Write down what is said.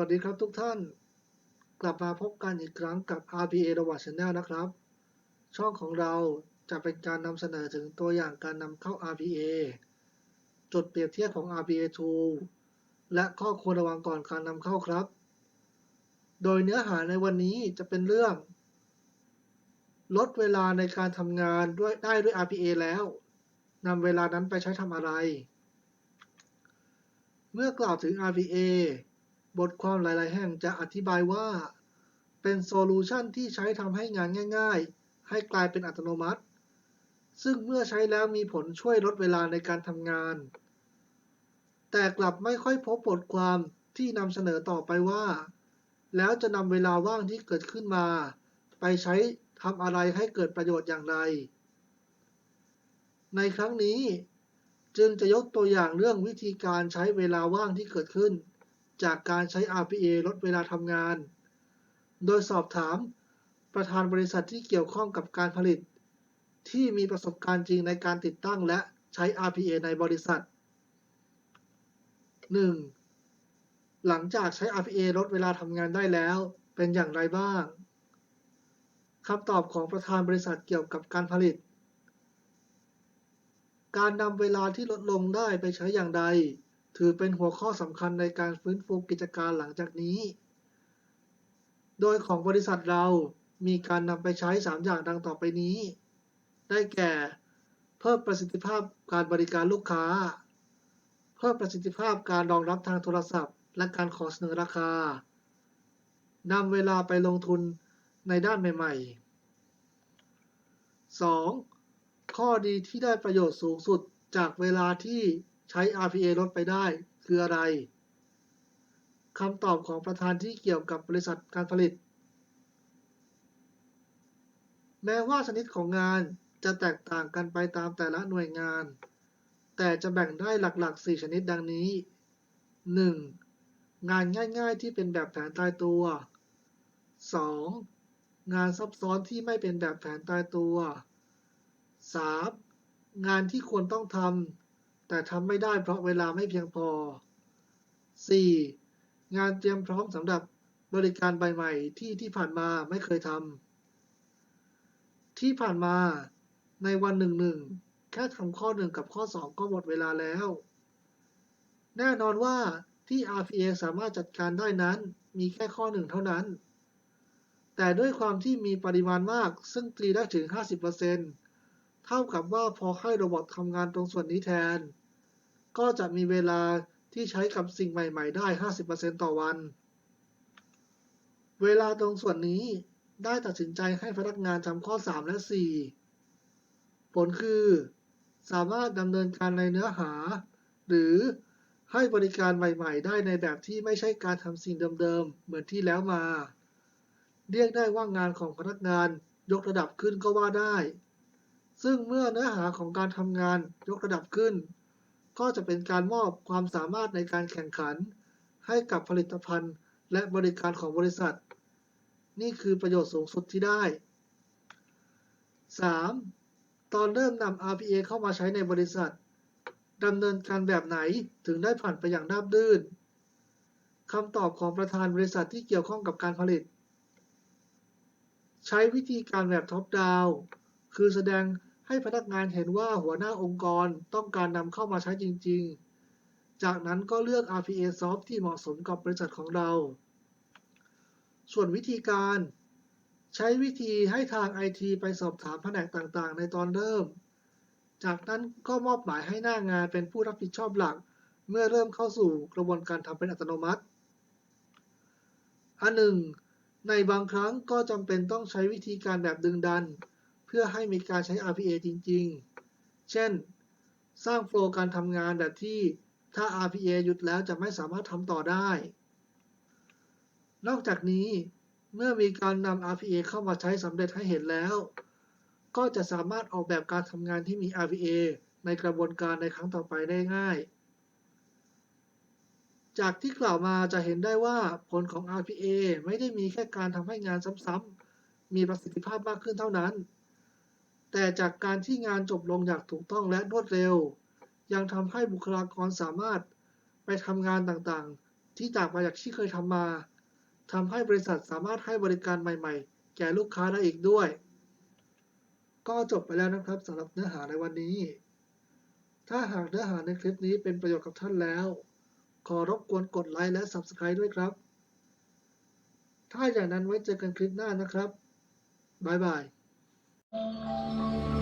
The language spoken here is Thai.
สวัสดีครับทุกท่าน กลับมาพบกันอีกครั้งกับ RPA ระวัต Channel นะครับ ช่องของเราจะเป็นการนำเสนอถึงตัวอย่างการนำเข้า RPA จุดเปรียบเทียบของ RPA Tool และข้อควรระวังก่อนการนำเข้าครับ โดยเนื้อหาในวันนี้จะเป็นเรื่อง ลดเวลาในการทำงานด้วยได้ด้วย RPA แล้วนำเวลานั้นไปใช้ทำอะไร เมื่อกล่าวถึง RPA บทความหลายๆ แห่งจะอธิบายว่า เป็นโซลูชันที่ใช้ทำให้งานง่าย ๆ ให้กลายเป็นอัตโนมัติ ซึ่งเมื่อใช้แล้วมีผลช่วยลดเวลาในการทำงาน แต่กลับไม่ค่อยพบบทความที่นำเสนอต่อไปว่า แล้วจะนำเวลาว่างที่เกิดขึ้นมา ไปใช้ทำอะไรให้เกิดประโยชน์อย่างไร ในครั้งนี้ จึงจะยกตัวอย่างเรื่องวิธีการใช้เวลาว่างที่เกิดขึ้น จากการใช้ RPA ลดเวลาทำงาน โดยสอบถามประธานบริษัทที่เกี่ยวข้องกับการผลิต ที่มีประสบการณ์จริงในการติดตั้งและใช้ RPA ในบริษัท 1. หลังจากใช้ RPA ลดเวลาทำงานได้แล้ว เป็นอย่างไรบ้างคำตอบของประธานบริษัทเกี่ยวกับการผลิต การนำเวลาที่ลดลงได้ไปใช้อย่างใด ถือเป็นหัวข้อสำคัญในการฟื้นฟูกิจการหลังจากนี้ โดยของบริษัทเรามีการนำไปใช้ 3 อย่างดังต่อไปนี้ ได้แก่ เพิ่มประสิทธิภาพการบริการลูกค้า เพิ่มประสิทธิภาพการรองรับทางโทรศัพท์ และการขอเสนอราคานำเวลาไปลงทุนในด้านใหม่ ๆ 2. ข้อดีที่ได้ประโยชน์สูงสุดจากเวลาที่ ใช้ RPA ลดไปได้คืออะไรคำตอบของประธานที่เกี่ยวกับบริษัทการผลิต แม้ว่าชนิดของงานจะแตกต่างกันไปตามแต่ละหน่วยงาน แต่จะแบ่งได้หลักๆ 4 ชนิดดังนี้ 1. งานง่ายๆที่เป็นแบบแผนตายตัว 2. งานซับซ้อนที่ไม่เป็นแบบแผนตายตัว 3. งานที่ควรต้องทำ แต่ทำไม่ได้เพราะเวลาไม่เพียงพอ 4. งานเตรียมพร้อมสำหรับบริการใหม่ๆที่ที่ผ่านมาไม่เคยทำที่ผ่านมาในวันหนึ่งหนึ่งแค่ทำข้อหนึ่งกับข้อ 2 ก็หมดเวลาแล้ว แน่นอนว่าที่ RPA สามารถจัดการได้นั้นมีแค่ข้อหนึ่งเท่านั้น แต่ด้วยความที่มีปริมาณมากซึ่งตีได้ถึง 50%เท่ากับว่าพอให้โรบอททำงานตรงส่วนนี้แทน ก็จะมีเวลาที่ใช้กับสิ่งใหม่ ๆ ได้ 50%ต่อวัน เวลาตรงส่วนนี้ได้ตัดสินใจให้พนักงานทำข้อ 3 และ 4 ผลคือ สามารถดำเนินการในเนื้อหา หรือให้บริการใหม่ ๆ ได้ในแบบที่ไม่ใช่การทำสิ่งเดิมๆ เหมือนที่แล้วมา เรียกได้ว่างานของพนักงานยกระดับขึ้นก็ว่าได้ ซึ่งเมื่อเนื้อหาของการทำงานยกระดับขึ้น ก็จะเป็นการมอบความสามารถในการแข่งขัน ให้กับผลิตภัณฑ์และบริการของบริษัท นี่คือประโยชน์สูงสุดที่ได้ 3. ตอนเริ่มนำ RPA เข้ามาใช้ในบริษัทดำเนินการแบบไหนถึงได้ผ่านไปอย่างราบรื่นคำตอบของประธานบริษัทที่เกี่ยวข้องกับการผลิต ใช้วิธีการแบบท็อปดาวคือแสดง ให้พนักงานเห็นว่าหัวหน้าองค์กรต้องการนำเข้ามาใช้จริง ๆ จากนั้นก็เลือก RPA Soft ที่เหมาะสมกับบริษัทของเรา ส่วนวิธีการ ใช้วิธีให้ทาง IT ไปสอบถามแผนกต่างๆ ในตอนเริ่ม จากนั้นก็มอบหมายให้หน้างานเป็นผู้รับผิดชอบหลัก เมื่อเริ่มเข้าสู่กระบวนการทำเป็นอัตโนมัติ อันหนึ่งในบางครั้งก็จำเป็นต้องใช้วิธีการแบบดึงดัน เพื่อให้มีการใช้ RPA จริง ๆ เช่น สร้างโฟล์การทำงานแบบที่ถ้า RPA หยุดแล้วจะไม่สามารถทำต่อได้ นอกจากนี้เมื่อมีการนำ RPA เข้ามาใช้สำเร็จให้เห็นแล้ว ก็จะสามารถออกแบบการทำงานที่มี RPA ในกระบวนการในครั้งต่อไปได้ง่าย จากที่กล่าวมาจะเห็นได้ว่าผลของ RPA ไม่ได้มีแค่การทำให้งานซ้ำๆมีประสิทธิภาพมากขึ้นเท่านั้น แต่จากการที่งานจบลงอย่างถูกต้องและรวดเร็ว ยังทำให้บุคลากรสามารถไปทำงานต่างๆ ที่ต่างไปจากที่เคยทำมาทำให้บริษัทสามารถให้บริการใหม่ๆ แก่ลูกค้าได้อีกด้วย ก็จบไปแล้วนะครับสำหรับเนื้อหาในวันนี้ ถ้าหากเนื้อหาในคลิปนี้เป็นประโยชน์กับท่านแล้ว ขอรบกวนกดไลค์และ Subscribe ด้วยครับ ถ้าอย่างนั้นไว้เจอกันคลิปหน้านะครับ บ๊ายบาย Música